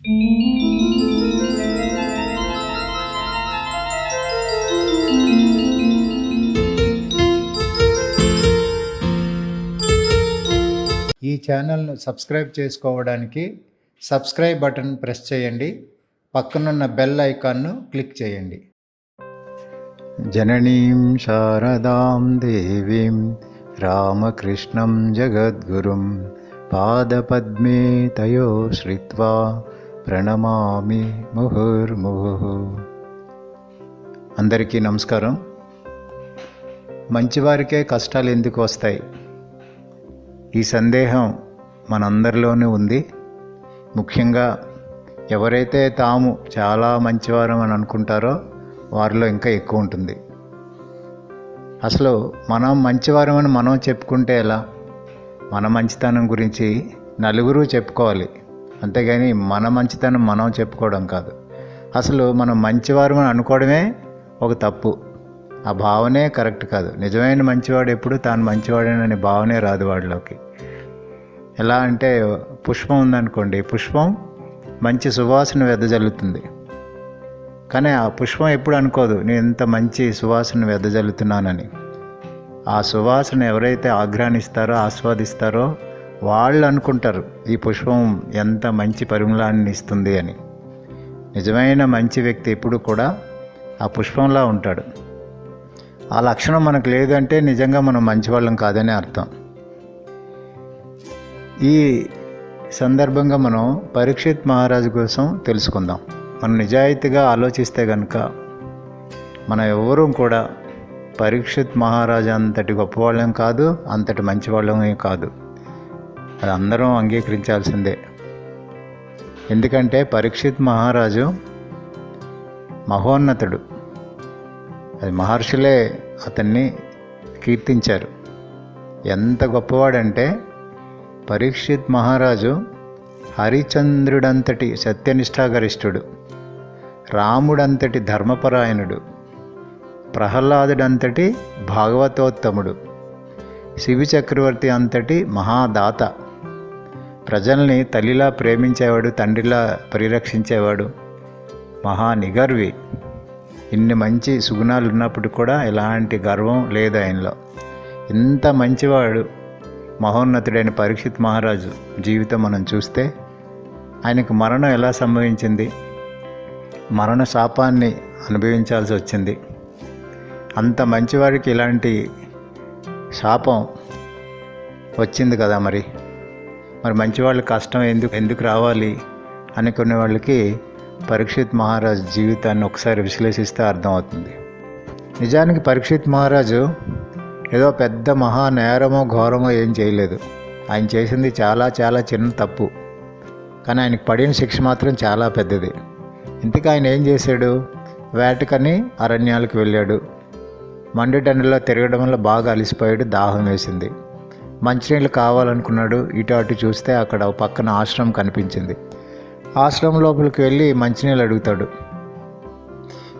ఈ ఛానల్ను సబ్స్క్రైబ్ చేసుకోవడానికి సబ్స్క్రైబ్ బటన్ ప్రెస్ చేయండి. పక్కనున్న బెల్ ఐకాన్ను క్లిక్ చేయండి. జననీం శారదాం దేవీం రామకృష్ణం జగద్గురుం పాదపద్మే తయో శ్రిత్వా ప్రణమామి ముహుర్ముహు అందరికీ నమస్కారం. మంచివారికే కష్టాలు ఎందుకు వస్తాయి? ఈ సందేహం మనందరిలోనే ఉంది. ముఖ్యంగా ఎవరైతే తాము చాలా మంచివారం అని అనుకుంటారో వారిలో ఇంకా ఎక్కువ ఉంటుంది. అసలు మనం మంచివారం అని మనం చెప్పుకుంటే ఎలా? మన మంచితనం గురించి నలుగురు చెప్పుకోవాలి. అంతేగాని మన మంచితనం మనం చెప్పుకోవడం కాదు. అసలు మనం మంచివారు అని అనుకోవడమే ఒక తప్పు. ఆ భావనే కరెక్ట్ కాదు. నిజమైన మంచివాడు ఎప్పుడు తాను మంచివాడేనని భావనే రాదు వాడిలోకి. ఎలా అంటే పుష్పం ఉందనుకోండి పుష్పం మంచి సువాసన వెదజల్లుతుంది. కానీ ఆ పుష్పం ఎప్పుడు అనుకోదు నేను ఇంత మంచి సువాసన వెదజల్లుతున్నానని. ఆ సువాసన ఎవరైతే ఆగ్రహిస్తారో ఆస్వాదిస్తారో వాళ్ళు అనుకుంటారు ఈ పుష్పం ఎంత మంచి పరిమళాన్ని ఇస్తుంది అని. నిజమైన మంచి వ్యక్తి ఎప్పుడు కూడా ఆ పుష్పంలా ఉంటాడు. ఆ లక్షణం మనకు లేదంటే నిజంగా మనం మంచివాళ్ళం కాదని అర్థం. ఈ సందర్భంగా మనం పరీక్షిత్ మహారాజు కోసం తెలుసుకుందాం. మనం నిజాయితీగా ఆలోచిస్తే కనుక మనం ఎవరూ కూడా పరీక్షిత్ మహారాజు అంతటి గొప్పవాళ్ళం కాదు అంతటి మంచివాళ్ళమే కాదు. అది అందరం అంగీకరించాల్సిందే. ఎందుకంటే పరీక్షిత్ మహారాజు మహోన్నతుడు. అది మహర్షులే అతన్ని కీర్తించారు. ఎంత గొప్పవాడంటే పరీక్షిత్ మహారాజు హరిచంద్రుడంతటి సత్యనిష్టాగరిష్ఠుడు రాముడంతటి ధర్మపరాయణుడు ప్రహ్లాదుడంతటి భాగవతోత్తముడు శివి చక్రవర్తి అంతటి మహాదాత. ప్రజల్ని తల్లిలా ప్రేమించేవాడు తండ్రిలా పరిరక్షించేవాడు మహా నిగర్వి. ఇన్ని మంచి సుగుణాలు ఉన్నప్పుడు కూడా ఎలాంటి గర్వం లేదు ఆయనలో. ఇంత మంచివాడు మహోన్నతుడైన పరీక్షిత్ మహారాజు జీవితం మనం చూస్తే ఆయనకు మరణం ఎలా సంభవించింది? మరణ శాపాన్ని అనుభవించాల్సి వచ్చింది. అంత మంచివాడికి ఇలాంటి శాపం వచ్చింది కదా మరి? మరి మంచివాళ్ళ కష్టం ఎందుకు ఎందుకు రావాలి అనుకునే వాళ్ళకి పరీక్షిత్ మహారాజు జీవితాన్ని ఒకసారి విశ్లేషిస్తే అర్థమవుతుంది. నిజానికి పరీక్షిత్ మహారాజు ఏదో పెద్ద మహా నేరమో ఘోరమో ఏం చేయలేదు. ఆయన చేసింది చాలా చాలా చిన్న తప్పు. కానీ ఆయనకు పడిన శిక్ష మాత్రం చాలా పెద్దది. ఇంతకు ఆయన ఏం చేశాడు? వేటకని అరణ్యాలకు వెళ్ళాడు. మండుటెండలో తిరగడం వల్ల బాగా అలసిపోయాడు దాహం వేసింది. మంచినీళ్ళు కావాలనుకున్నాడు ఇటు అటు చూస్తే అక్కడ పక్కన ఆశ్రమం కనిపించింది. ఆశ్రమం లోపలికి వెళ్ళి మంచినీళ్ళు అడుగుతాడు.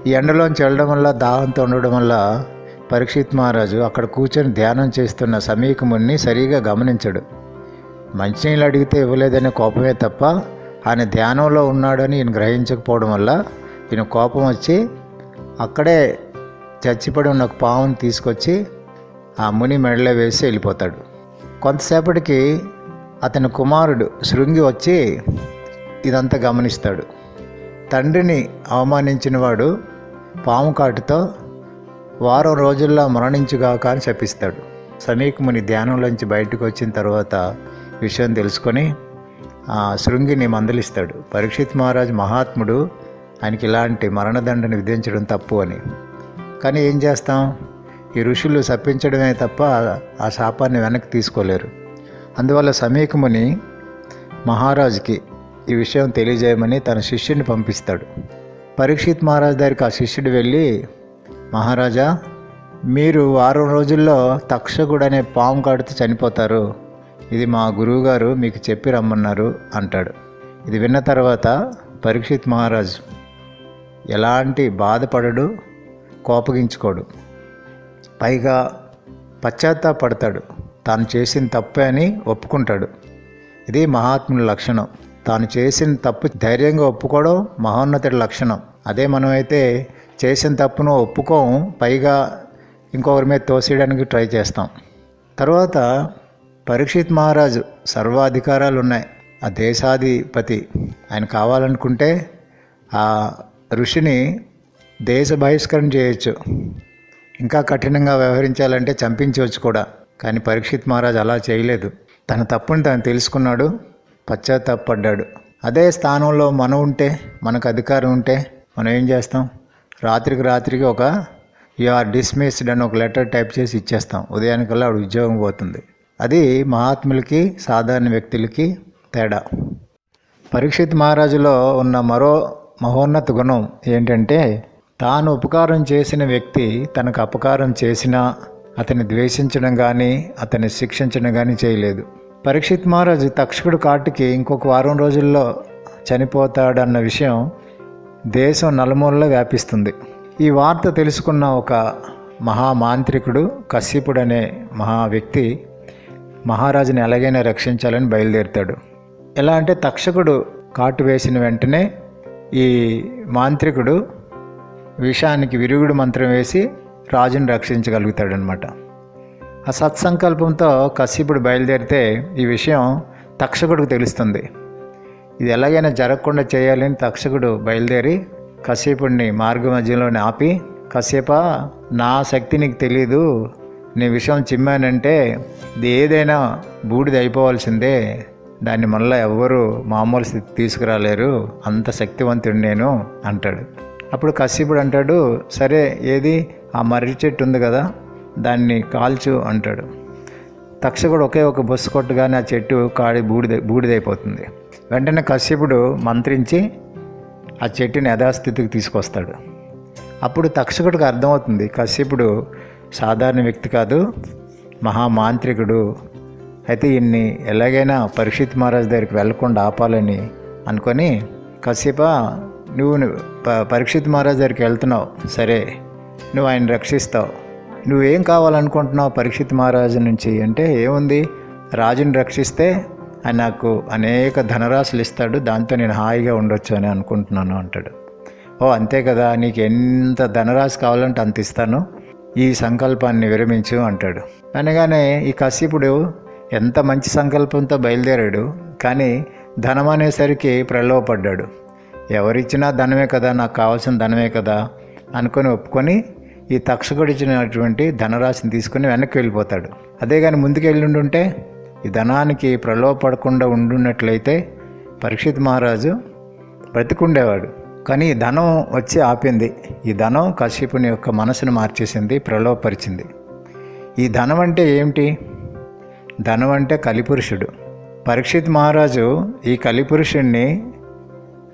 ఈ ఎండలోంచి వెళ్ళడం వల్ల దాహంతో ఉండడం వల్ల పరీక్షిత్ మహారాజు అక్కడ కూర్చొని ధ్యానం చేస్తున్న సమీకముని సరిగా గమనించడు. మంచినీళ్ళు అడిగితే ఇవ్వలేదనే కోపమే తప్ప ఆయన ధ్యానంలో ఉన్నాడని ఈయన గ్రహించకపోవడం వల్ల ఈయన కోపం వచ్చి అక్కడే చచ్చిపడి ఉన్న ఒక తీసుకొచ్చి ఆ ముని మెడలో వేసి వెళ్ళిపోతాడు. కొంతసేపటికి అతని కుమారుడు శృంగి వచ్చి ఇదంతా గమనిస్తాడు. తండ్రిని అవమానించిన వాడు పాము కాటుతో వారం రోజుల్లో మరణించుగాక అని శపిస్తాడు. సమీకముని ధ్యానంలోంచి బయటకు వచ్చిన తర్వాత విషయం తెలుసుకొని ఆ శృంగిని మందలిస్తాడు. పరీక్షిత్ మహారాజ్ మహాత్ముడు ఆయనకి ఇలాంటి మరణదండని విధించడం తప్పు అని. కానీ ఏం చేస్తాం? ఈ ఋషులు శపించడమే తప్ప ఆ శాపాన్ని వెనక్కి తీసుకోలేరు. అందువల్ల సమీకముని మహారాజుకి ఈ విషయం తెలియజేయమని తన శిష్యుని పంపిస్తాడు. పరీక్షిత్ మహారాజ్ దగ్గరికి ఆ శిష్యుడు వెళ్ళి మహారాజా మీరు వారం రోజుల్లో తక్షకుడు అనే పాము కాడితే చనిపోతారు. ఇది మా గురువుగారు మీకు చెప్పి రమ్మన్నారు అంటాడు. ఇది విన్న తర్వాత పరీక్షిత్ మహారాజు ఎలాంటి బాధపడడు కోపగించుకోడు. పైగా పశ్చాత్తాపడతాడు. తాను చేసిన తప్పే అని ఒప్పుకుంటాడు. ఇది మహాత్ముని లక్షణం. తాను చేసిన తప్పు ధైర్యంగా ఒప్పుకోవడం మహోన్నతుడి లక్షణం. అదే మనమైతే చేసిన తప్పును ఒప్పుకోం పైగా ఇంకొకరి మీద తోసేయడానికి ట్రై చేస్తాం. తర్వాత పరీక్షిత్ మహారాజు సర్వాధికారాలు ఉన్నాయి ఆ దేశాధిపతి ఆయన కావాలనుకుంటే ఆ ఋషిని దేశ బహిష్కరణ చేయొచ్చు. ఇంకా కఠినంగా వ్యవహరించాలంటే చంపించవచ్చు కూడా. కానీ పరీక్షిత్ మహారాజ్ అలా చేయలేదు. తన తప్పుని తను తెలుసుకున్నాడు పశ్చాత్తాపడ్డాడు. అదే స్థానంలో మనం ఉంటే మనకు అధికారం ఉంటే మనం ఏం చేస్తాం? రాత్రికి రాత్రికి ఒక యు ఆర్ డిస్మిస్డ్ అని ఒక లెటర్ టైప్ చేసి ఇచ్చేస్తాం. ఉదయానికల్లా ఆవిడ ఉద్యోగం పోతుంది. అది మహాత్ములకి సాధారణ వ్యక్తులకి తేడా. పరీక్షిత్ మహారాజులో ఉన్న మరో మహోన్నత గుణం ఏంటంటే తాను ఉపకారం చేసిన వ్యక్తి తనకు అపకారం చేసినా అతన్ని ద్వేషించడం కానీ అతన్ని శిక్షించడం కానీ చేయలేదు. పరీక్షిత్ మహారాజు తక్షకుడు కాటికి ఇంకొక వారం రోజుల్లో చనిపోతాడన్న విషయం దేశం నలుమూలలో వ్యాపిస్తుంది. ఈ వార్త తెలుసుకున్న ఒక మహామాంత్రికుడు కశ్యపుడు అనే మహా వ్యక్తి మహారాజుని ఎలాగైనా రక్షించాలని బయలుదేరుతాడు. ఎలా అంటే తక్షకుడు కాటు వేసిన వెంటనే ఈ మాంత్రికుడు విషానికి విరుగుడు మంత్రం వేసి రాజుని రక్షించగలుగుతాడనమాట. ఆ సత్సంకల్పంతో కశ్యపుడు బయలుదేరితే ఈ విషయం తక్షకుడికి తెలుస్తుంది. ఇది ఎలాగైనా జరగకుండా చేయాలని తక్షకుడు బయలుదేరి కశ్యపుడిని మార్గ మధ్యలోనే ఆపి కశ్యప నా శక్తి నీకు తెలీదు. నీ విషయం చిమ్మానంటే ఇది ఏదైనా బూడిద అయిపోవాల్సిందే. దాన్ని మళ్ళీ ఎవ్వరూ మామూలు స్థితి తీసుకురాలేరు. అంత శక్తివంతుడు నేను అంటాడు. అప్పుడు కశ్యపుడు అంటాడు సరే ఏది? ఆ మర్రి చెట్టు ఉంది కదా దాన్ని కాల్చు అంటాడు. తక్షకుడు ఒకే ఒక బొస్సు కొట్టగానే ఆ చెట్టు కాడి బూడిద బూడిదైపోతుంది. వెంటనే కశ్యపుడు మంత్రించి ఆ చెట్టుని యథాస్థితికి తీసుకొస్తాడు. అప్పుడు తక్షకుడికి అర్థమవుతుంది కశ్యపుడు సాధారణ వ్యక్తి కాదు మహామాంత్రికుడు. అయితే ఈయన్ని ఎలాగైనా పరీక్షిత్ మహారాజ్ దగ్గరికి వెళ్ళకుండా ఆపాలని అనుకొని కశ్యప నువ్వు ప- పరీక్షిత్ మహారాజ్ దగ్గరికి వెళ్తున్నావు. సరే నువ్వు ఆయన రక్షిస్తావు. నువ్వేం కావాలనుకుంటున్నావు పరీక్షిత్ మహారాజు నుంచి? అంటే ఏముంది? రాజుని రక్షిస్తే ఆయన నాకు అనేక ధనరాశులు ఇస్తాడు దాంతో నేను హాయిగా ఉండొచ్చు అని అనుకుంటున్నాను అంటాడు. ఓ అంతే కదా నీకు ఎంత ధనరాశి కావాలంటే అంత ఇస్తాను. ఈ సంకల్పాన్ని విరమించు అంటాడు. అనగానే ఈ కశ్యపుడు ఎంత మంచి సంకల్పంతో బయలుదేరాడు కానీ ధనం అనేసరికి ప్రలోభపడ్డాడు. ఎవరిచ్చినా ధనమే కదా నాకు కావాల్సిన ధనమే కదా అనుకొని ఒప్పుకొని ఈ తక్షకుడు ఇచ్చినటువంటి ధనరాశిని తీసుకొని వెనక్కి వెళ్ళిపోతాడు. అదే కానీ ముందుకు వెళ్ళుండుంటే ఈ ధనానికి ప్రలోభపడకుండా ఉండున్నట్లయితే పరీక్షిత్ మహారాజు బ్రతికుండేవాడు. కానీ ఈ ధనం వచ్చి ఆపింది. ఈ ధనం కశ్యపుని యొక్క మనసును మార్చేసింది ప్రలోభపరిచింది. ఈ ధనం అంటే ఏమిటి? ధనం అంటే కలిపురుషుడు. పరీక్షిత్ మహారాజు ఈ కలిపురుషుణ్ణి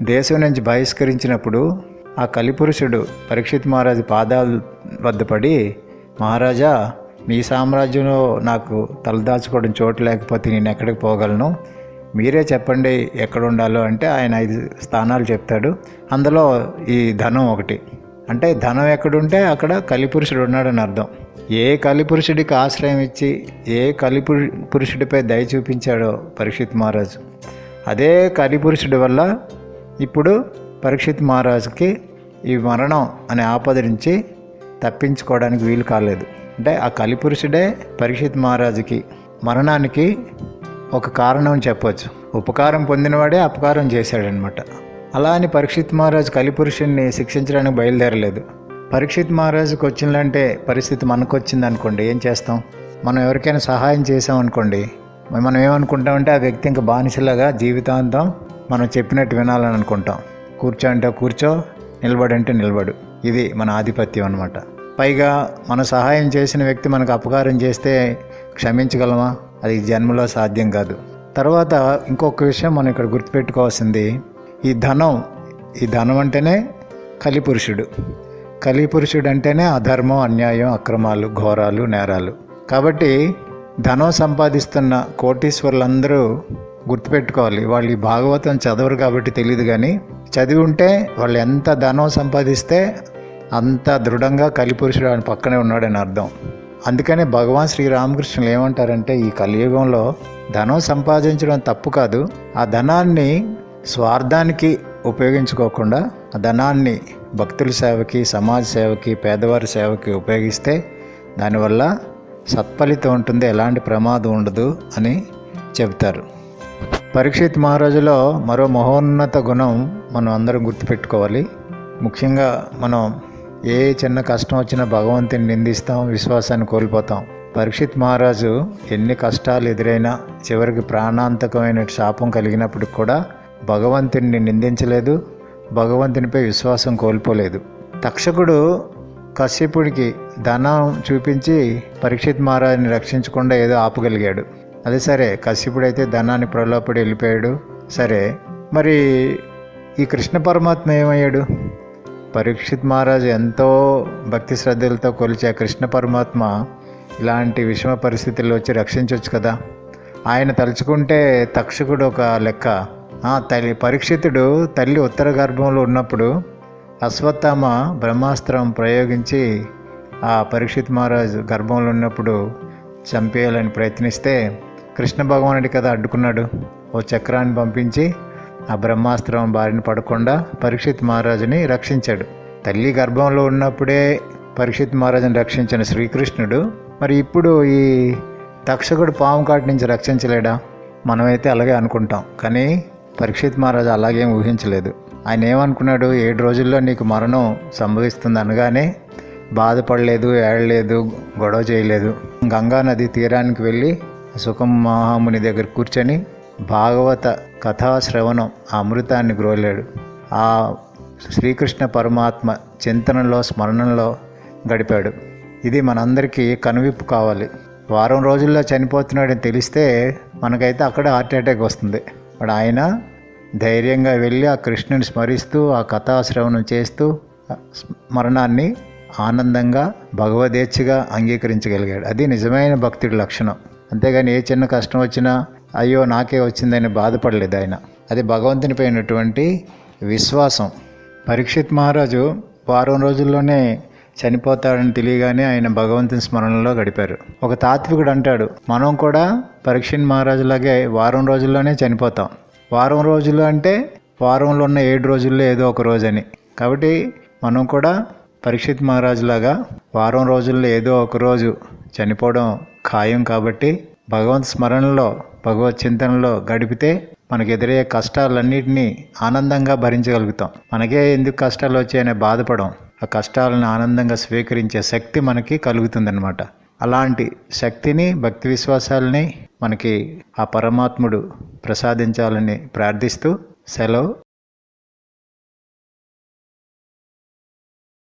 దేశం నుంచి బహిష్కరించినప్పుడు ఆ కలిపురుషుడు పరీక్షిత్ మహారాజు పాదాల వద్ద పడి మహారాజా మీ సామ్రాజ్యంలో నాకు తలదాచుకోవడం చోటు లేకపోతే నేను ఎక్కడికి పోగలను? మీరే చెప్పండి ఎక్కడ ఉండాలో అంటే ఆయన ఐదు స్థానాలు చెప్తాడు. అందులో ఈ ధనం ఒకటి. అంటే ధనం ఎక్కడుంటే అక్కడ కలిపురుషుడు ఉన్నాడని అర్థం. ఏ కలిపురుషుడికి ఆశ్రయం ఇచ్చి ఏ కలిపురు పురుషుడిపై దయ చూపించాడో పరీక్షిత్ మహారాజు. అదే కలిపురుషుడి వల్ల ఇప్పుడు పరీక్షిత్ మహారాజుకి ఈ మరణం అనే ఆపద నుంచి తప్పించుకోవడానికి వీలు కాలేదు. అంటే ఆ కలిపురుషుడే పరీక్షిత్ మహారాజుకి మరణానికి ఒక కారణం చెప్పవచ్చు ఉపకారం పొందినవాడే అపకారం చేశాడనమాట అలా అని పరీక్షిత్ మహారాజు కలిపురుషుణ్ణి శిక్షించడానికి బయలుదేరలేదు. పరీక్షిత్ మహారాజుకి వచ్చిందంటే పరిస్థితి మనకు వచ్చింది అనుకోండి ఏం చేస్తాం? మనం ఎవరికైనా సహాయం చేసాం అనుకోండి మనం ఏమనుకుంటామంటే ఆ వ్యక్తి ఇంకా బానిసలాగా జీవితాంతం మనం చెప్పినట్టు వినాలని అనుకుంటాం. కూర్చో అంటే కూర్చో నిలబడంటే నిలబడు. ఇది మన ఆధిపత్యం అనమాట పైగా మన సహాయం చేసిన వ్యక్తి మనకు అపకారం చేస్తే క్షమించగలమా? అది జన్మలో సాధ్యం కాదు. తర్వాత ఇంకొక విషయం మనం ఇక్కడ గుర్తుపెట్టుకోవాల్సింది ఈ ధనం ఈ ధనం అంటేనే కలిపురుషుడు. కలిపురుషుడు అంటేనే అధర్మం అన్యాయం అక్రమాలు ఘోరాలు నేరాలు. కాబట్టి ధనం సంపాదిస్తున్న కోటీశ్వరులందరూ గుర్తుపెట్టుకోవాలి. వాళ్ళు ఈ భాగవతం చదవరు కాబట్టి తెలియదు కానీ చదివి ఉంటే వాళ్ళు ఎంత ధనం సంపాదిస్తే అంత దృఢంగా కలిపురుషుడు ఆయన పక్కనే ఉన్నాడని అర్థం. అందుకనే భగవాన్ శ్రీరామకృష్ణులు ఏమంటారంటే ఈ కలియుగంలో ధనం సంపాదించడం తప్పు కాదు. ఆ ధనాన్ని స్వార్థానికి ఉపయోగించుకోకుండా ఆ ధనాన్ని భక్తుల సేవకి సమాజ సేవకి పేదవారి సేవకి ఉపయోగిస్తే దానివల్ల సత్ఫలితం ఉంటుంది ఎలాంటి ప్రమాదం ఉండదు అని చెబుతారు. పరీక్షిత్ మహారాజులో మరో మహోన్నత గుణం మనం అందరం గుర్తుపెట్టుకోవాలి. ముఖ్యంగా మనం ఏ చిన్న కష్టం వచ్చినా భగవంతుని నిందిస్తాం విశ్వాసాన్ని కోల్పోతాం. పరీక్షిత్ మహారాజు ఎన్ని కష్టాలు ఎదురైనా చివరికి ప్రాణాంతకమైన శాపం కలిగినప్పటికి కూడా భగవంతుని నిందించలేదు భగవంతునిపై విశ్వాసం కోల్పోలేదు. తక్షకుడు కశ్యపుడికి ధనం చూపించి పరీక్షిత్ మహారాజుని రక్షించకుండా ఏదో ఆపగలిగాడు. అదే సరే కశ్యపుడైతే ధనాన్ని ప్రలోపడి వెళ్ళిపోయాడు. సరే మరి ఈ కృష్ణ పరమాత్మ ఏమయ్యాడు? పరీక్షిత్ మహారాజు ఎంతో భక్తి శ్రద్ధలతో కొలిచే కృష్ణ పరమాత్మ ఇలాంటి విషమ పరిస్థితుల్లో వచ్చి రక్షించవచ్చు కదా? ఆయన తలుచుకుంటే తక్షకుడు ఒక లెక్క. తల్లి పరీక్షితుడు తల్లి ఉత్తర గర్భంలో ఉన్నప్పుడు అశ్వత్థామ బ్రహ్మాస్త్రం ప్రయోగించి ఆ పరీక్షిత్ మహారాజు గర్భంలో ఉన్నప్పుడు చంపేయాలని ప్రయత్నిస్తే కృష్ణ భగవానుడి కదా అడ్డుకున్నాడు. ఓ చక్రాన్ని పంపించి ఆ బ్రహ్మాస్త్రం బారిన పడకుండా పరీక్షిత్ మహారాజుని రక్షించాడు. తల్లి గర్భంలో ఉన్నప్పుడే పరీక్షిత్ మహారాజుని రక్షించిన శ్రీకృష్ణుడు మరి ఇప్పుడు ఈ తక్షకుడు పాము కాటి నుంచి రక్షించలేడా? మనమైతే అలాగే అనుకుంటాం కానీ పరీక్షిత్ మహారాజు అలాగేం ఊహించలేదు. ఆయన ఏమనుకున్నాడు? ఏడు రోజుల్లో నీకు మరణం సంభవిస్తుంది అనగానే బాధపడలేదు ఏడలేదు గొడవ చేయలేదు. గంగా నది తీరానికి వెళ్ళి సుఖం మహాముని దగ్గర కూర్చొని భాగవత కథా శ్రవణం ఆ అమృతాన్ని గ్రోలాడు. ఆ శ్రీకృష్ణ పరమాత్మ చింతనలో స్మరణలో గడిపాడు. ఇది మనందరికీ కనువిప్పు కావాలి. వారం రోజుల్లో చనిపోతున్నాడని తెలిస్తే మనకైతే అక్కడ హార్ట్ అటాక్ వస్తుంది. ఇప్పుడు ఆయన ధైర్యంగా వెళ్ళి ఆ కృష్ణుని స్మరిస్తూ ఆ కథాశ్రవణం చేస్తూ స్మరణాన్ని మరణాన్ని ఆనందంగా భగవదేచ్ఛగా అంగీకరించగలిగాడు. అది నిజమైన భక్తుడి లక్షణం. అంతేగాని ఏ చిన్న కష్టం వచ్చినా అయ్యో నాకే వచ్చిందని బాధపడలేదు ఆయన. అది భగవంతునిపై ఉన్నటువంటి విశ్వాసం. పరీక్షిత్ మహారాజు వారం రోజుల్లోనే చనిపోతాడని తెలియగానే ఆయన భగవంతుని స్మరణలో గడిపారు. ఒక తాత్వికుడు అంటాడు మనం కూడా పరీక్షిత్ మహారాజులాగే వారం రోజుల్లోనే చనిపోతాం. వారం రోజులు అంటే వారంలో ఉన్న ఏడు రోజుల్లో ఏదో ఒక రోజు అని కాబట్టి మనం కూడా పరీక్షిత్ మహారాజులాగా వారం రోజుల్లో ఏదో ఒక రోజు చనిపోవడం ఖాయం కాబట్టి భగవంత్ స్మరణలో భగవత్ చింతనలో గడిపితే మనకు ఎదురయ్యే కష్టాలన్నింటినీ ఆనందంగా భరించగలుగుతాం. మనకే ఎందుకు కష్టాలు వచ్చాయనే బాధపడం ఆ కష్టాలను ఆనందంగా స్వీకరించే శక్తి మనకి కలుగుతుందన్నమాట. అలాంటి శక్తిని భక్తి విశ్వాసాలని మనకి ఆ పరమాత్ముడు ప్రసాదించాలని ప్రార్థిస్తూ సెలవు.